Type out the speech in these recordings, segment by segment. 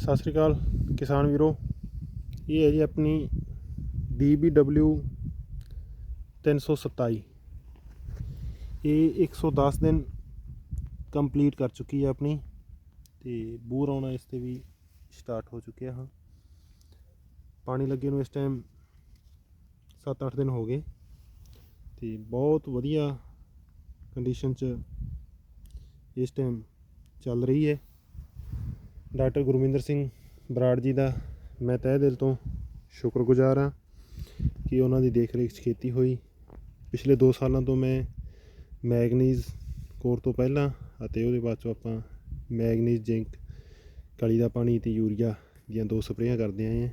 ਸਤਿ ਸ੍ਰੀ ਅਕਾਲ ਕਿਸਾਨ ਵੀਰੋ। ਇਹ ਹੈ ਜੀ ਆਪਣੀ DBW 327 ਇਹ 110 ਦਿਨ ਕੰਪਲੀਟ ਕਰ ਚੁੱਕੀ ਹੈ ਆਪਣੀ ਤੇ ਬੂਰ ਆਉਣਾ ਇਸ ਤੇ ਵੀ ਸਟਾਰਟ ਹੋ ਚੁੱਕਿਆ ਹਾਂ। ਪਾਣੀ ਲੱਗੇ ਨੂੰ ਇਸ ਟਾਈਮ 7-8 ਦਿਨ ਹੋ ਗਏ ਤੇ ਬਹੁਤ ਵਧੀਆ ਕੰਡੀਸ਼ਨ 'ਚ ਇਸ ਟਾਈਮ ਚੱਲ ਰਹੀ ਹੈ। ਡਾਕਟਰ ਗੁਰਮਿੰਦਰ ਸਿੰਘ ਬਰਾੜ ਜੀ ਦਾ ਮੈਂ ਤਹਿ ਦਿਲ ਤੋਂ ਸ਼ੁਕਰਗੁਜ਼ਾਰ ਹਾਂ ਕਿ ਉਹਨਾਂ ਦੀ ਦੇਖ ਰੇਖ 'ਚ ਖੇਤੀ ਹੋਈ। ਪਿਛਲੇ 2 ਸਾਲਾਂ ਤੋਂ ਮੈਂ ਮੈਗਨੀਜ਼ ਕੋਰ ਤੋਂ ਪਹਿਲਾਂ ਅਤੇ ਉਹਦੇ ਬਾਅਦ ਚੋਂ ਆਪਾਂ ਮੈਗਨੀਜ਼, ਜ਼ਿੰਕ, ਕਲੀ ਦਾ ਪਾਣੀ ਤੇ ਯੂਰੀਆ ਦੀਆਂ ਦੋ ਸਪਰੇਆਂ ਕਰਦੇ ਆਏ ਹਾਂ।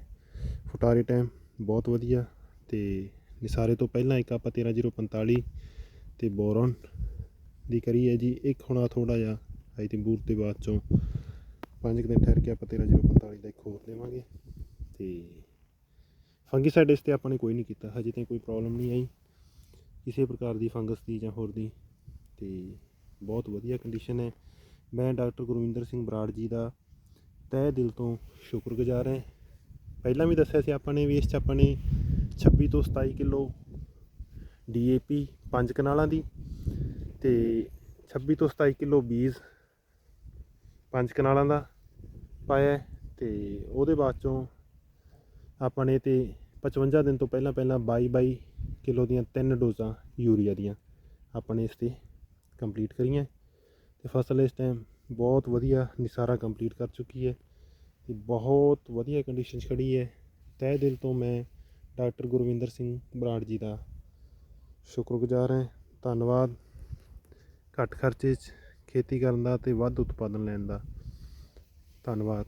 ਫੁਟਾਰੇ ਟਾਈਮ ਬਹੁਤ ਵਧੀਆ ਤੇ ਨਿਸਾਰੇ ਤੋਂ ਪਹਿਲਾਂ ਇੱਕ ਆਪਾਂ 13045 ਤੇ ਬੋਰਨ ਦੀ ਕਰੀ ਹੈ ਜੀ। ਇੱਕ ਹੁਣਾ ਥੋੜਾ ਜਿਹਾ ਆਈ ਤਿੰਬੂਰ ਦੇ ਬਾਅਦ ਚੋਂ ਪੰਜ ਕੁ ਦਿਨ ਠਹਿਰ ਕੇ ਆਪਾਂ 13045 ਦਾ ਇੱਕ ਹੋਰ ਦੇਵਾਂਗੇ। ਤੇ ਫੰਗੀਸਾਈਡ ਇਸ ਤੇ ਆਪਾਂ ਨੇ ਕੋਈ ਨਹੀਂ ਕੀਤਾ, ਹਜੇ ਤਾਂ ਕੋਈ ਪ੍ਰੋਬਲਮ ਨਹੀਂ ਆਈ। ਕਿਸੇ ਪ੍ਰਕਾਰ ਦੀ ਫੰਗਸ ਦੀ ਜਾਂ ਹੋਰ ਦੀ। ਤੇ ਬਹੁਤ ਵਧੀਆ ਕੰਡੀਸ਼ਨ ਹੈ। ਮੈਂ ਡਾਕਟਰ ਗੁਰਵਿੰਦਰ ਸਿੰਘ ਬਰਾੜ ਜੀ ਦਾ ਤਹਿ ਦਿਲ ਤੋਂ ਸ਼ੁਕਰਗੁਜ਼ਾਰ ਹਾਂ। ਪਹਿਲਾਂ ਵੀ ਦੱਸਿਆ ਸੀ ਆਪਾਂ ਨੇ ਵੀ ਇਸ 'ਚ ਆਪਾਂ ਨੇ 26 ਤੋਂ 27 ਕਿਲੋ ਡੀਏਪੀ ਪੰਜ ਕਨਾਲਾਂ ਦੀ ਤੇ 26 ਤੋਂ 27 ਕਿਲੋ ਬੀਜ ਪੰਜ ਕਨਾਲਾਂ ਦਾ ਪਾਇਆ ਹੈ ਤੇ ਉਹਦੇ ਬਾਅਦ ਚੋਂ ਆਪਾਂ ਨੇ ਤੇ 55 ਦਿਨ ਤੋਂ ਪਹਿਲਾਂ ਪਹਿਲਾਂ 22 22 ਕਿਲੋ ਦੀਆਂ ਤਿੰਨ ਡੋਜ਼ਾਂ ਯੂਰੀਆ ਦੀਆਂ ਆਪਾਂ ਨੇ ਇਸ ਤੇ ਕੰਪਲੀਟ ਕਰੀਆਂ ਤੇ ਫਸਲ ਇਸ ਟਾਈਮ ਬਹੁਤ ਵਧੀਆ ਨਿਸਾਰਾ ਕੰਪਲੀਟ ਕਰ ਚੁੱਕੀ ਹੈ ਤੇ ਬਹੁਤ ਵਧੀਆ ਕੰਡੀਸ਼ਨ 'ਚ ਖੜੀ ਹੈ। ਤਹਿ ਦਿਲ ਤੋਂ ਮੈਂ ਡਾਕਟਰ ਗੁਰਵਿੰਦਰ ਸਿੰਘ ਬਰਾੜ ਜੀ ਦਾ ਸ਼ੁਕਰਗੁਜ਼ਾਰ ਹਾਂ। ਧੰਨਵਾਦ। ਘੱਟ ਖਰਚੇ 'ਚ ਖੇਤੀ ਕਰਨ ਦਾ ਅਤੇ ਵੱਧ ਉਤਪਾਦਨ ਲੈਣ ਦਾ। ਧੰਨਵਾਦ।